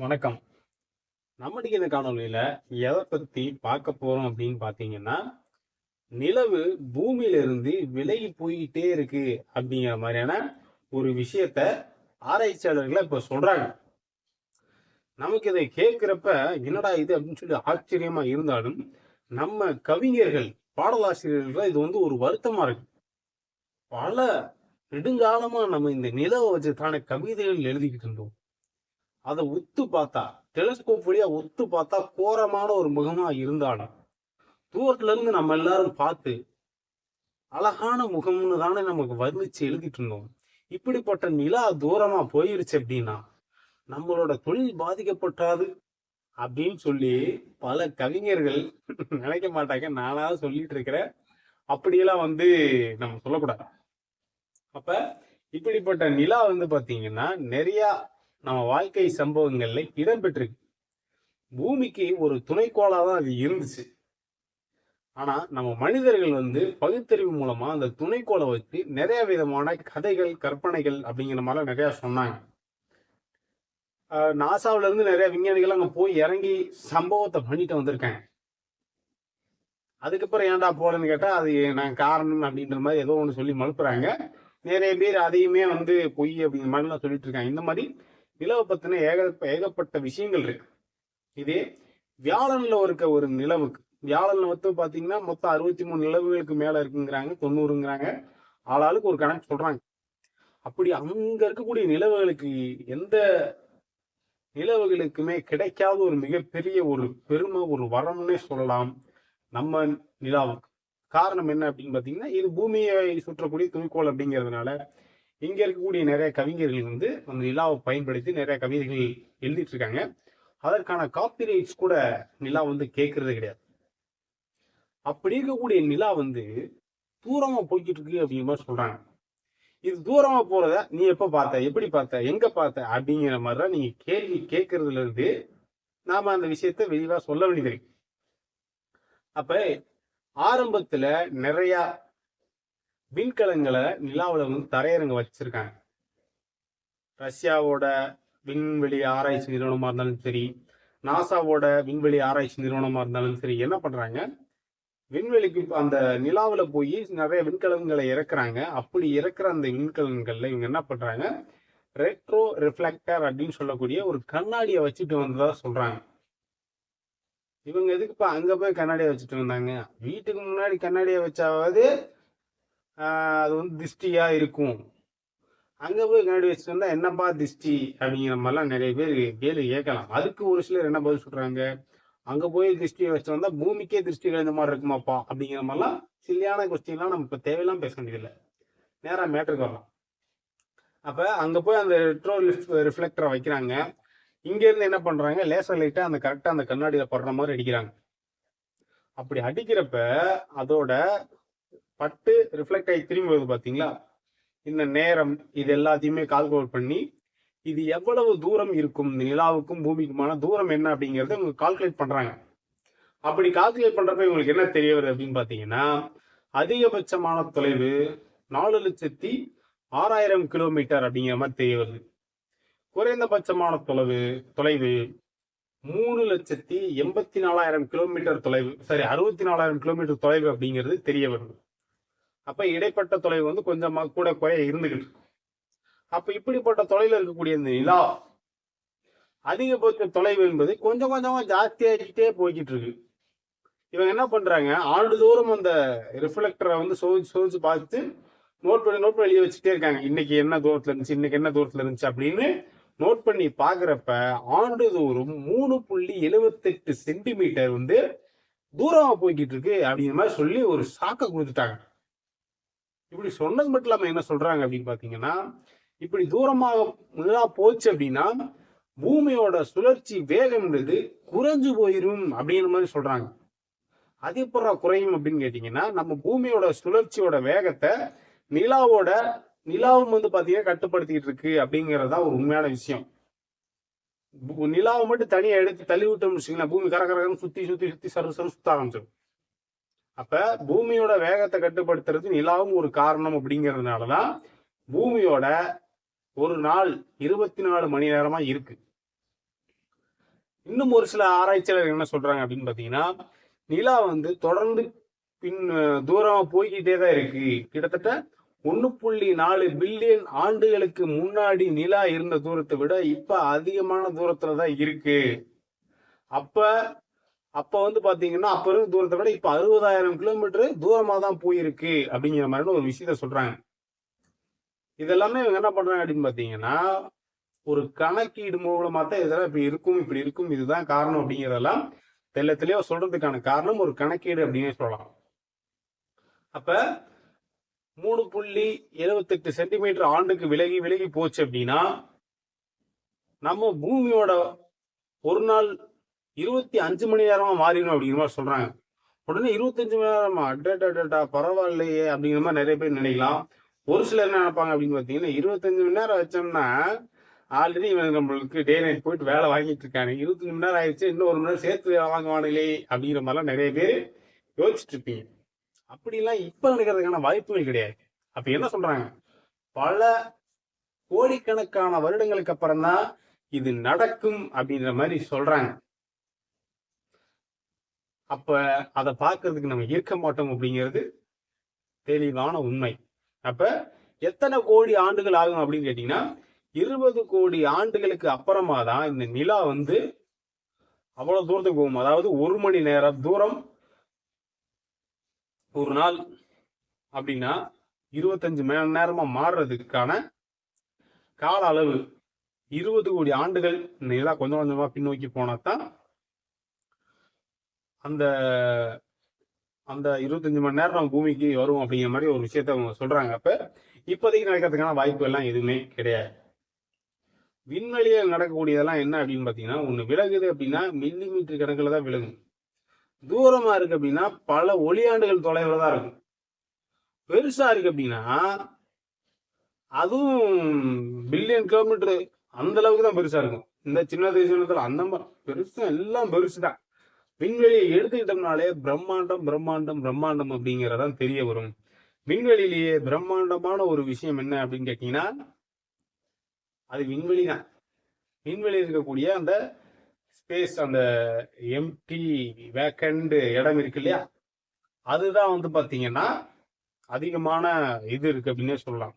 வணக்கம். நம்மளுக்கு இந்த காணொலியில எதை பத்தி பார்க்க போறோம் அப்படின்னு பாத்தீங்கன்னா நிலவு பூமியில இருந்து விலகி போயிட்டே இருக்கு அப்படிங்கிற மாதிரியான ஒரு விஷயத்த ஆராய்ச்சியாளர்கள் இப்ப சொல்றாங்க. நமக்கு இதை கேட்கிறப்ப என்னடா இது அப்படின்னு சொல்லி ஆச்சரியமா இருந்தாலும் நம்ம கவிஞர்கள் பாடலாசிரியர்கள் இது வந்து ஒரு வருத்தமா இருக்கு. பல நெடுங்காலமா நம்ம இந்த நிலவை வச்சுதான கவிதைகள் எழுதிக்கிட்டு இருந்தோம். அதை உத்து பார்த்தா டெலிஸ்கோப் வழியா உத்து பார்த்தா கோரமான ஒரு முகமா இருந்தாலும் தூரத்துல இருந்து நம்ம எல்லாரும் பார்த்து அழகான முகம்னு தானே நமக்கு வர்ணிச்சு எழுதிட்டு இருந்தோம். இப்படிப்பட்ட நிலா தூரமா போயிருச்சு அப்படின்னா நம்மளோட தொழில் பாதிக்கப்பட்டாது அப்படின்னு சொல்லி பல கவிஞர்கள் நினைக்க மாட்டாங்க. நானாவது சொல்லிட்டு இருக்கிறேன். அப்படியெல்லாம் வந்து நம்ம சொல்லக்கூடாது. அப்ப இப்படிப்பட்ட நிலா வந்து பாத்தீங்கன்னா நிறைய நம்ம வாழ்க்கை சம்பவங்கள்ல இடம்பெற்றிருக்கு பூமிக்கு ஒரு துணைக்கோளாக தான் அது இருந்துச்சு. ஆனா நம்ம மனிதர்கள் வந்து பகுத்தறிவு மூலமா அந்த துணைக்கோளை வச்சு நிறைய விதமான கதைகள் கற்பனைகள் அப்படிங்கிற மாதிரிலாம் நிறைய சொன்னாங்க. ஆஹ் நாசாவுல இருந்து நிறைய விஞ்ஞானிகள் அங்க போய் இறங்கி சம்பவத்தை பண்ணிட்டு வந்திருக்காங்க. அதுக்கப்புறம் ஏன்டா போகிறேன்னு கேட்டா அது நான் காரணம் அப்படின்ற மாதிரி ஏதோ ஒன்று சொல்லி மறுப்புறாங்க. நிறைய பேர் அதையுமே வந்து பொய் அப்படிங்கிற மாதிரிலாம் சொல்லிட்டு இருக்காங்க. இந்த மாதிரி நிலவை பத்தின ஏக ஏகப்பட்ட விஷயங்கள் இருக்கு. இதே வியாழன்ல இருக்க ஒரு நிலவுக்கு வியாழன்ல மொத்தம் பாத்தீங்கன்னா மொத்தம் அறுபத்தி மூணு நிலவுகளுக்கு மேல இருக்குங்கிறாங்க தொண்ணூறுங்கிறாங்க. ஆளாளுக்கு ஒரு கணக்கு சொல்றாங்க. அப்படி அங்க இருக்கக்கூடிய நிலவுகளுக்கு எந்த நிலவுகளுக்குமே கிடைக்காத ஒரு மிகப்பெரிய ஒரு பெருமை ஒரு வரம்னே சொல்லலாம் நம்ம நிலாவுக்கு. காரணம் என்ன அப்படின்னு பாத்தீங்கன்னா இது பூமியை சுற்றக்கூடிய துணிக்கோள் அப்படிங்கிறதுனால இங்க இருக்கக்கூடிய நிறைய கவிஞர்கள் வந்து அந்த நிலாவை பயன்படுத்தி நிறைய கவிதைகள் எழுதிட்டு இருக்காங்க அதற்கான காப்பிரைட்ஸ் கூட நிலா வந்து கேட்கறது கிடையாது. அப்படி இருக்கக்கூடிய நிலா வந்து தூரமா போய்கிட்டு இருக்கு அப்படிங்கிற மாதிரி சொல்றாங்க. இது தூரமா போறத நீ எப்ப பார்த்த எப்படி பார்த்த எங்க பார்த்த அப்படிங்கிற மாதிரிதான் நீங்க கேள்வி கேட்கறதுல இருந்து நாம அந்த விஷயத்த விரிவா சொல்ல வேண்டியது இருக்கு. அப்ப ஆரம்பத்துல நிறைய விண்கலங்களை நிலாவுல வந்து தரையிறங்க வச்சிருக்காங்க. ரஷ்யாவோட விண்வெளி ஆராய்ச்சி நிறுவனமா இருந்தாலும் சரி நாசாவோட விண்வெளி ஆராய்ச்சி நிறுவனமா இருந்தாலும் சரி என்ன பண்றாங்க? விண்வெளிக்கு அந்த நிலாவுல போய் நிறைய விண்கலன்களை இறக்குறாங்க. அப்படி இறக்குற அந்த விண்கலன்கள்ல இவங்க என்ன பண்றாங்க? ரெட்ரோ ரிஃப்ளெக்டர் அப்படின்னு சொல்லக்கூடிய ஒரு கண்ணாடியை வச்சுட்டு வந்ததா சொல்றாங்க. இவங்க எதுக்கு இப்போ அங்க போய் கண்ணாடியை வச்சுட்டு வந்தாங்க? வீட்டுக்கு முன்னாடி கண்ணாடியை வச்சாவது அது வந்து திஷ்டியாக இருக்கும். அங்கே போய் கண்ணாடி வச்சுட்டு என்னப்பா திஷ்டி அப்படிங்கிற மாதிரிலாம் நிறைய பேர் கேள்வி கேட்கலாம். அதுக்கு ஒரு சிலர் என்ன பதில் சொல்கிறாங்க அங்கே போய் திருஷ்டியை வச்சு வந்தால் பூமிக்கே திருஷ்டி கழிந்த மாதிரி இருக்குமாப்பா அப்படிங்கிற மாதிரிலாம் சில்லியான கொஸ்டின்லாம் நம்ம இப்போ தேவையெல்லாம் பேச வேண்டியதில்லை. நேராக மேட்ருக்கு வரலாம். அப்போ அங்கே போய் அந்த ரெட்ரோ ரிஃப்ளெக்டரை வைக்கிறாங்க. இங்கேருந்து என்ன பண்ணுறாங்க லேசர் லைட்டை அந்த கரெக்டாக அந்த கண்ணாடியில் படுற மாதிரி அடிக்கிறாங்க. அப்படி அடிக்கிறப்ப அதோட பட்டு ரிஃப்ளெக்ட் ஆகி திரும்பி வருது பார்த்தீங்களா இந்த நேரம் இது எல்லாத்தையுமே கால்குலேட் பண்ணி இது எவ்வளவு தூரம் இருக்கும்? இந்த நிலாவுக்கும் பூமிக்குமான தூரம் என்ன அப்படிங்கிறத இவங்க கால்குலேட் பண்ணுறாங்க அப்படி கால்குலேட் பண்ணுறப்ப இவங்களுக்கு என்ன தெரிய வருது அப்படின்னு பார்த்தீங்கன்னா அதிகபட்சமான தொலைவு நாலு லட்சத்தி ஆறாயிரம் கிலோமீட்டர் அப்படிங்கிற மாதிரி தெரிய வருது. குறைந்தபட்சமான தொலைவு தொலைவு மூணு லட்சத்தி எண்பத்தி நாலாயிரம் கிலோமீட்டர் தொலைவு சரி அறுபத்தி நாலாயிரம் கிலோமீட்டர் தொலைவு அப்படிங்கிறது தெரிய வருது. அப்ப இடைப்பட்ட தொலைவு வந்து கொஞ்சமா கூட குறைய இருந்துகிட்டு அப்ப இப்படிப்பட்ட தொலைவில் இருக்கக்கூடிய இந்த நிலா அதிகபட்ச தொலைவு என்பது கொஞ்சம் கொஞ்சமா ஜாஸ்தியாகிட்டே போய்கிட்டு இருக்கு. இவங்க என்ன பண்றாங்க? ஆண்டுதோறும் அந்த ரிஃப்ளெக்டரை வந்து சோதிச்சு சோதிச்சு பார்த்து நோட் பண்ணி நோட் பண்ணி எழுதி வச்சுட்டே இருக்காங்க. இன்னைக்கு என்ன தூரத்துல இருந்துச்சு இன்னைக்கு என்ன தூரத்துல இருந்துச்சு அப்படின்னு நோட் பண்ணி பாக்குறப்ப ஆண்டுதோறும் மூணு புள்ளி எழுபத்தெட்டு சென்டிமீட்டர் வந்து தூரமா போய்கிட்டு இருக்கு அப்படிங்கிற மாதிரி சொல்லி ஒரு சாக்க கொடுத்துட்டாங்க. இப்படி சொன்னது மட்டும் இல்லாம என்ன சொல்றாங்க அப்படின்னு பாத்தீங்கன்னா இப்படி தூரமாக நிலா போச்சு அப்படின்னா பூமியோட சுழற்சி வேகம்ன்றது குறைஞ்சு போயிரும் அப்படிங்கிற மாதிரி சொல்றாங்க. அது எப்படா குறையும் அப்படின்னு கேட்டீங்கன்னா நம்ம பூமியோட சுழற்சியோட வேகத்தை நிலாவோட நிலாவும் வந்து பாத்தீங்கன்னா கட்டுப்படுத்திட்டு இருக்கு அப்படிங்கிறது தான் ஒரு உண்மையான விஷயம். நிலாவை மட்டும் தனியா எடுத்து தள்ளி விட்டோம்னு வச்சுக்கலாம் பூமி கரகரகம் சுத்தி சுத்தி சுத்தி சரு சரு சுத்த ஆரம்பிச்சிடும் அப்ப பூமியோட வேகத்தை கட்டுப்படுத்துறது நிலாவும் ஒரு காரணம் அப்படிங்கிறதுனாலதான் பூமியோட ஒரு நாள் இருபத்தி நாலு மணி நேரமா இருக்கு. இன்னும் ஒரு சில ஆராய்ச்சியாளர்கள் என்ன சொல்றாங்க அப்படின்னு பாத்தீங்கன்னா நிலா வந்து தொடர்ந்து பின் தூரமா போய்கிட்டே தான் இருக்கு. கிட்டத்தட்ட ஒன்னு புள்ளி நாலு பில்லியன் ஆண்டுகளுக்கு முன்னாடி நிலா இருந்த தூரத்தை விட இப்ப அதிகமான தூரத்துல தான் இருக்கு. அப்ப அப்ப வந்து பாத்தீங்கன்னா அப்ப இருந்த தூரத்தை விட இப்ப அறுபதாயிரம் கிலோமீட்டர் தூரமா தான் போயிருக்கு அப்படிங்கிற மாதிரி ஒரு விஷயத்த சொல்றாங்க. இதெல்லாமே இவங்க என்ன பண்றாங்க அப்படின்னு பாத்தீங்கன்னா ஒரு கணக்கீடு மூலமா தான் இதெல்லாம் இப்படி இருக்கும் இப்படி இருக்கும் இதுதான் காரணம் அப்படிங்கிறதெல்லாம் தெல்ல சொல்றதுக்கான காரணம் ஒரு கணக்கீடு அப்படின்னே சொல்லலாம். அப்ப மூணு புள்ளி எழுபத்தெட்டு சென்டிமீட்டர் ஆண்டுக்கு விலகி விலகி போச்சு அப்படின்னா நம்ம பூமியோட ஒரு நாள் இருபத்தி அஞ்சு மணி நேரமா மாறிடும் அப்படிங்கிற மாதிரி சொல்றாங்க. உடனே இருபத்தஞ்சு மணி நேரமா டேட்டா பரவாயில்லையே அப்படிங்கிற மாதிரி நிறைய பேர் நினைக்கலாம். ஒரு சிலர் என்ன நினைப்பாங்க அப்படின்னு பார்த்தீங்கன்னா இருபத்தஞ்சு மணி நேரம் வச்சோம்னா ஆல்ரெடி இவன் நம்மளுக்கு டே நைட் போயிட்டு வேலை வாங்கிட்டு இருக்காங்க இருபத்தஞ்சு மணி நேரம் ஆயிடுச்சு இன்னும் ஒரு மணி நேரம் சேர்த்து வேலை வாங்குவானுங்களே அப்படிங்கிற மாதிரிலாம் நிறைய பேர் யோசிச்சுட்டு இருப்பீங்க. அப்படிலாம் இப்ப நடக்கிறதுக்கான வாய்ப்புகள் கிடையாது. அப்ப என்ன சொல்றாங்க? பல கோடிக்கணக்கான வருடங்களுக்கு அப்புறம் தான் இது நடக்கும் அப்படின்ற மாதிரி சொல்றாங்க. அப்ப அதை பார்க்கறதுக்கு நம்ம இருக்க மாட்டோம் அப்படிங்கிறது தெளிவான உண்மை. அப்ப எத்தனை கோடி ஆண்டுகள் ஆகும் அப்படின்னு கேட்டீங்கன்னா இருபது கோடி ஆண்டுகளுக்கு அப்புறமா தான் இந்த நிலா வந்து அவ்வளவு தூரத்துக்கு போகும். அதாவது ஒரு மணி நேரம் தூரம் ஒரு நாள் அப்படின்னா இருபத்தஞ்சு மணி நேரமா மாறுறதுக்கான கால அளவு இருபது கோடி ஆண்டுகள் இந்த நிலா கொஞ்சம் கொஞ்சமா பின்னோக்கி போனா தான் அந்த அந்த இருபத்தஞ்சு மணி நேரம் நம்ம பூமிக்கு வரும் அப்படிங்கிற மாதிரி ஒரு விஷயத்த அவங்க சொல்றாங்க. அப்ப இப்போதைக்கு நடக்கிறதுக்கான வாய்ப்பு எல்லாம் எதுவுமே கிடையாது. விண்வெளியில் நடக்கக்கூடியதெல்லாம் என்ன அப்படின்னு பார்த்தீங்கன்னா ஒன்று விலகுது அப்படின்னா மில்லி மீட்டர் கணக்கில் தான் விலகும். தூரமா இருக்கு அப்படின்னா பல ஒளியாண்டுகள் தொலைவில் தான் இருக்கும். பெருசா இருக்கு அப்படின்னா அதுவும் பில்லியன் கிலோமீட்டர் அந்த அளவுக்கு தான் பெருசா இருக்கும். இந்த சின்ன தேசியத்தில் அந்த மாதிரி பெருசா எல்லாம் பெருசு தான் விண்வெளியை எடுத்துக்கிட்டோம்னாலே பிரம்மாண்டம் பிரம்மாண்டம் பிரம்மாண்டம் அப்படிங்கறதான் தெரிய வரும். விண்வெளியிலேயே பிரம்மாண்டமான ஒரு விஷயம் என்ன அப்படின்னு கேட்டீங்கன்னா அது விண்வெளி தான். விண்வெளி இருக்கக்கூடிய அந்த ஸ்பேஸ் அந்த எம்டி வேக்கண்ட் இடம் இருக்கு இல்லையா? அதுதான் வந்து பாத்தீங்கன்னா அதிகமான இது இருக்கு அப்படின்னே சொல்லலாம்.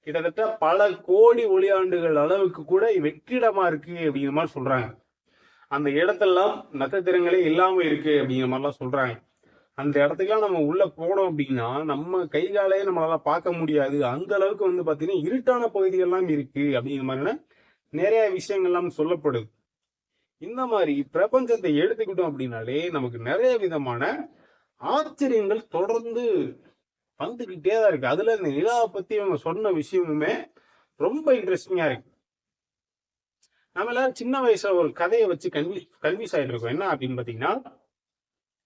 கிட்டத்தட்ட பல கோடி ஒளியாண்டுகள் அளவுக்கு கூட வெற்றிடமா இருக்கு அப்படிங்கிற மாதிரி சொல்றாங்க. அந்த இடத்தெல்லாம் நட்சத்திரங்களே இல்லாம இருக்கு அப்படிங்கிற மாதிரிலாம் சொல்றாங்க. அந்த இடத்துக்குலாம் நம்ம உள்ள போனோம் அப்படின்னா நம்ம கை காலையே நம்மளால பார்க்க முடியாது. அந்த அளவுக்கு வந்து பாத்தீங்கன்னா இருட்டான பகுதிகள்லாம் இருக்கு அப்படிங்கிற மாதிரியான நிறைய விஷயங்கள்லாம் சொல்லப்படுது. இந்த மாதிரி பிரபஞ்சத்தை எடுத்துக்கிட்டோம் அப்படின்னாலே நமக்கு நிறைய விதமான ஆச்சரியங்கள் தொடர்ந்து வந்துகிட்டே தான் இருக்கு. அதுல இந்த நிலாவை பத்தி அவங்க சொன்ன விஷயமுமே ரொம்ப இன்ட்ரெஸ்டிங்கா இருக்கு. நம்ம எல்லாரும் சின்ன வயசுல ஒரு கதையை வச்சு கல்வி கன்வியூஸ் ஆயிட்டு இருக்கோம். என்ன அப்படின்னு பாத்தீங்கன்னா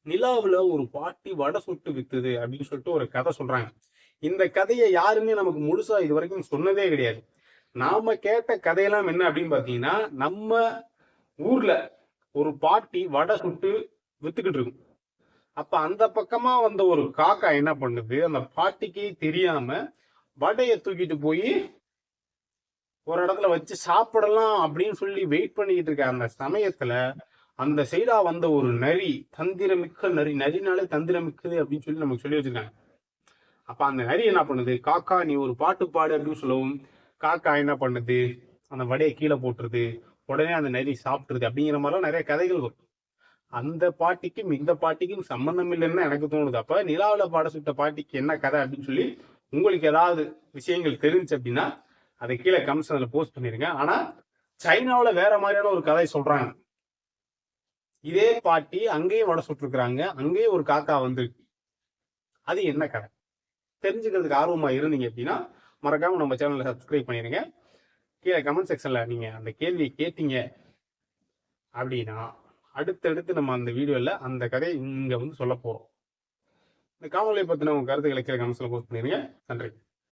நிலாவுல ஒரு பாட்டி வடை சுட்டு வித்துது அப்படின்னு சொல்லிட்டு ஒரு கதை சொல்றாங்க. இந்த கதையை யாருமே நமக்கு முழுசா இது வரைக்கும் சொன்னதே கிடையாது. நாம கேட்ட கதையெல்லாம் என்ன அப்படின்னு பாத்தீங்கன்னா நம்ம ஊர்ல ஒரு பாட்டி வடை சுட்டு வித்துக்கிட்டு இருக்கும். அப்ப அந்த பக்கமா வந்த ஒரு காக்கா என்ன பண்ணுது அந்த பாட்டிக்கே தெரியாம வடையை தூக்கிட்டு போய் ஒரு இடத்துல வச்சு சாப்பிடலாம் அப்படின்னு சொல்லி வெயிட் பண்ணிக்கிட்டு இருக்க அந்த சமயத்துல அந்த சைடா வந்த ஒரு நரி தந்திரமிக்க நரி நரினாலே தந்திரமிக்குது அப்படின்னு சொல்லி நமக்கு சொல்லி வச்சிருக்காங்க. அப்ப அந்த நரி என்ன பண்ணுது? காக்கா நீ ஒரு பாட்டு பாடு அப்படின்னு சொல்லவும் காக்கா என்ன பண்ணுது? அந்த வடையை கீழே போட்டுருது. உடனே அந்த நரி சாப்பிட்டுருது அப்படிங்கிற மாதிரிலாம் நிறைய கதைகள் வரும். அந்த பாட்டிக்கும் இந்த பாட்டிக்கும் சம்பந்தம் இல்லைன்னு எனக்கு தோணுது. அப்ப நிலாவில் பாட சுட்ட பாட்டிக்கு என்ன கதை அப்படின்னு சொல்லி உங்களுக்கு ஏதாவது விஷயங்கள் தெரிஞ்சு அப்படின்னா அதை கீழே கமெண்ட்ஸ் போஸ்ட் பண்ணிருங்க. ஆனா சைனாவில் வேற மாதிரியான ஒரு கதை சொல்றாங்க. இதே பாட்டி அங்கேயும் வடை சுட்டுருக்குறாங்க. அங்கேயும் ஒரு காக்கா வந்திருக்கு. அது என்ன கதை? தெரிஞ்சுக்கிறதுக்கு ஆர்வமா இருந்தீங்க அப்படின்னா மறக்காம நம்ம சேனலை சப்ஸ்கிரைப் பண்ணிருங்க. கீழே கமெண்ட் செக்ஷன்ல நீங்க அந்த கேள்வியை கேட்டீங்க அப்படின்னா அடுத்தடுத்து நம்ம அந்த வீடியோவில் அந்த கதையை இங்கே வந்து சொல்ல போகிறோம் இந்த காணொலியை பற்றின உங்கள் கருத்துக்களை கீழே கமெண்ட்ஸில் போஸ்ட் பண்ணிடுங்க நன்றி.